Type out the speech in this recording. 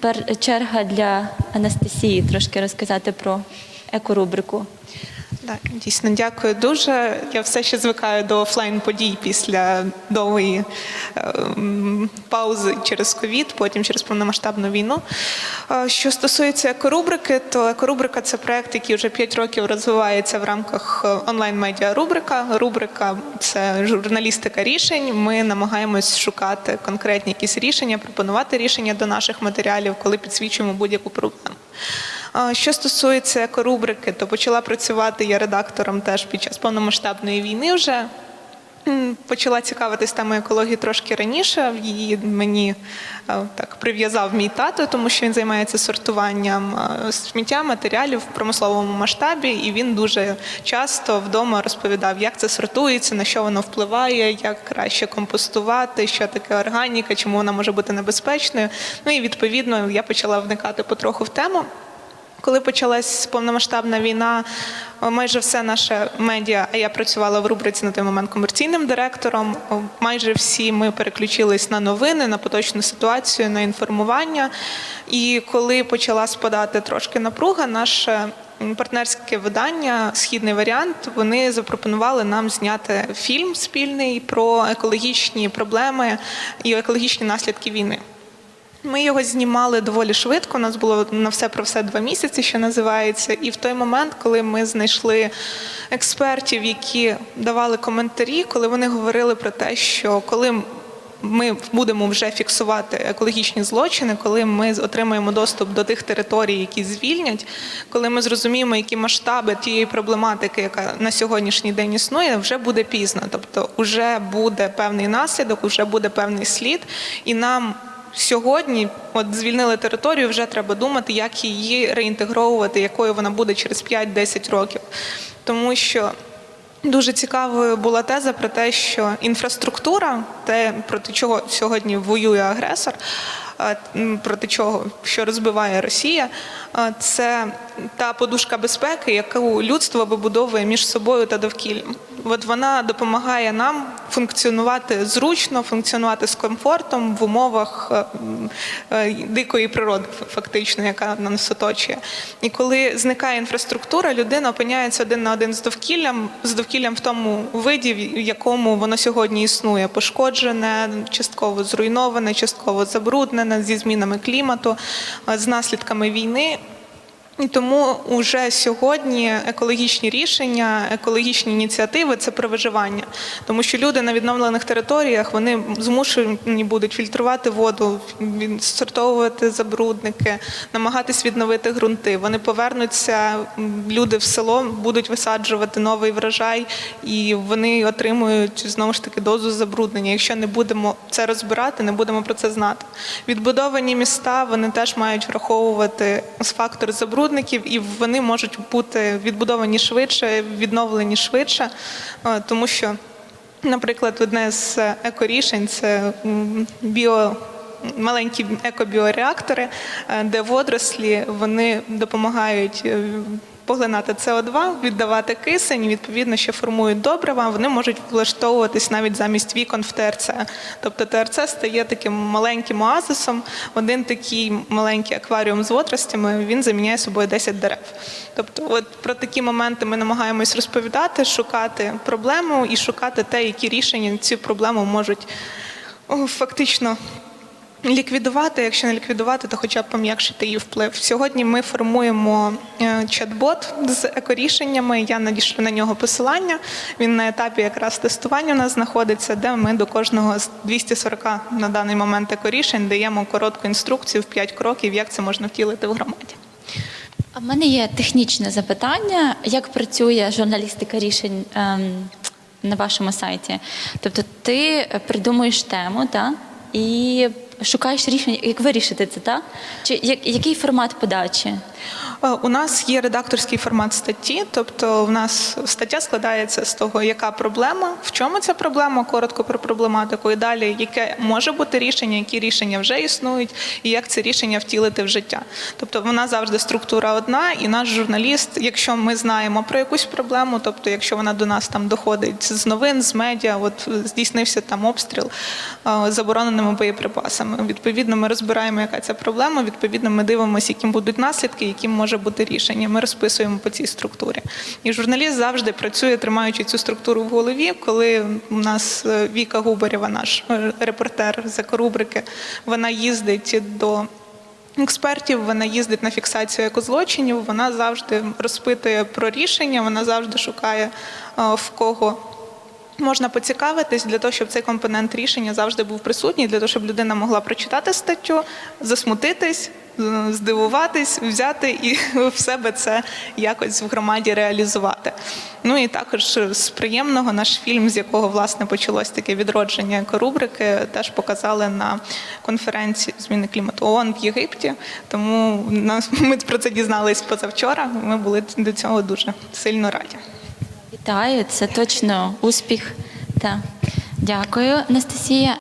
Тепер черга для Анастасії трошки розказати про екорубрику. Так, дійсно, дякую дуже. Я все ще звикаю до офлайн подій після довгої ем, паузи через ковід, потім через повномасштабну війну. Е, Що стосується екорубрики, то екорубрика це проект, який вже 5 років розвивається в рамках е, онлайн-медіа рубрика. Рубрика це журналістика рішень. Ми намагаємось шукати конкретні якісь рішення, пропонувати рішення до наших матеріалів, коли підсвічуємо будь-яку проблему. Що стосується екорубрики, то почала працювати я редактором теж під час повномасштабної війни вже. Почала цікавитись темою екології трошки раніше. Її мені е, так прив'язав мій тато, тому що він займається сортуванням е, сміття, матеріалів в промисловому масштабі, і він дуже часто вдома розповідав, як це сортується, на що воно впливає, як краще компостувати, що таке органіка, чому вона може бути небезпечною. Ну і відповідно я почала вникати потроху в тему. Коли почалась повномасштабна війна, майже все наше медіа, а я працювала в рубриці на той момент комерційним директором. Майже всі ми переключились на новини, на поточну ситуацію, на інформування. І коли почала спадати трошки напруга, наше партнерське видання Східний варіант вони запропонували нам зняти фільм спільний про екологічні проблеми і екологічні наслідки війни. Ми його знімали доволі швидко. У нас було на все про все два місяці, що називається. І в той момент, коли ми знайшли експертів, які давали коментарі, коли вони говорили про те, що коли ми будемо вже фіксувати екологічні злочини, коли ми отримаємо доступ до тих територій, які звільнять, коли ми зрозуміємо, які масштаби тієї проблематики, яка на сьогоднішній день існує, вже буде пізно. Тобто, вже буде певний наслідок, вже буде певний слід, і нам. Сьогодні, от звільнили територію, вже треба думати, як її реінтегровувати, якою вона буде через 5-10 років. Тому що дуже цікавою була теза про те, що інфраструктура, те, проти чого сьогодні воює агресор, проти чого що розбиває Росія, це та подушка безпеки, яку людство вибудовує між собою та довкіллям. От вона допомагає нам функціонувати зручно, функціонувати з комфортом в умовах дикої природи, фактично, яка нас оточує. І коли зникає інфраструктура, людина опиняється один на один з довкіллям, з довкіллям в тому виді, в якому воно сьогодні існує, пошкоджене, частково зруйноване, частково забруднене зі змінами клімату, е, з наслідками війни. І тому вже сьогодні екологічні рішення, екологічні ініціативи це про виживання, тому що люди на відновлених територіях вони змушені будуть фільтрувати воду, сортовувати забрудники, намагатись відновити ґрунти. Вони повернуться, люди в село будуть висаджувати новий врожай, і вони отримують знову ж таки дозу забруднення. Якщо не будемо це розбирати, не будемо про це знати. Відбудовані міста вони теж мають враховувати фактор забрудників, і вони можуть бути відбудовані швидше, відновлені швидше, е, тому що. Наприклад, одне з екорішень це біо. Маленькі екобіореактори, е, де водорослі вони допомагають е, поглинати СО2, віддавати кисень, відповідно, що формують добрива, вони можуть влаштовуватись навіть замість вікон в ТРЦ. Тобто ТРЦ стає таким маленьким оазисом. Один такий маленький акваріум з водоростями він заміняє собою 10 дерев. Тобто, от про такі моменти ми намагаємось розповідати, шукати проблему і шукати те, які рішення цю проблему можуть фактично Ліквідувати, якщо не ліквідувати, то хоча б пом'якшити її вплив. Сьогодні ми формуємо е, чат-бот з екорішеннями. Я надішлю на нього посилання. Він на етапі якраз тестування у нас знаходиться, де ми до кожного з 240 на даний момент екорішень даємо коротку інструкцію в 5 кроків, як це можна втілити в громаді. А в мене є технічне запитання: як працює журналістика рішень ем, на вашому сайті? Тобто, ти придумуєш тему, та і шукаєш рішення, як вирішити це, та? Чи як, який формат подачі? Е, У нас є редакторський формат статті, тобто в нас стаття складається з того, яка проблема, в чому ця проблема, коротко про проблематику, і далі яке може бути рішення, які рішення вже існують, і як це рішення втілити в життя. Тобто вона завжди структура одна, і наш журналіст, якщо ми знаємо про якусь проблему, тобто якщо вона до нас там доходить з новин, з медіа, от здійснився там обстріл е, забороненими боєприпасами. Проблеми. Відповідно, ми розбираємо, яка ця проблема. Відповідно, ми дивимося, яким будуть наслідки, яким може бути рішення. Ми розписуємо по цій структурі. І журналіст завжди працює, тримаючи цю структуру в голові. Коли у нас е, Віка Губарєва, наш е, репортер з екорубрики, вона їздить до експертів, вона їздить на фіксацію екозлочинів, вона завжди розпитує про рішення, вона завжди шукає е, в кого. Можна поцікавитись для того, щоб цей компонент рішення завжди був присутній, для того, щоб людина могла прочитати статтю, засмутитись, е, здивуватись, взяти і в себе це якось в громаді реалізувати. Ну і також з приємного наш фільм, з якого власне почалось таке відродження екорубрики, теж показали на конференції зміни клімату ООН в Єгипті. Тому нас ми про це дізнались позавчора. Ми були до цього дуже сильно раді. Вітаю, це точно успіх. Та Дякую, Анастасія.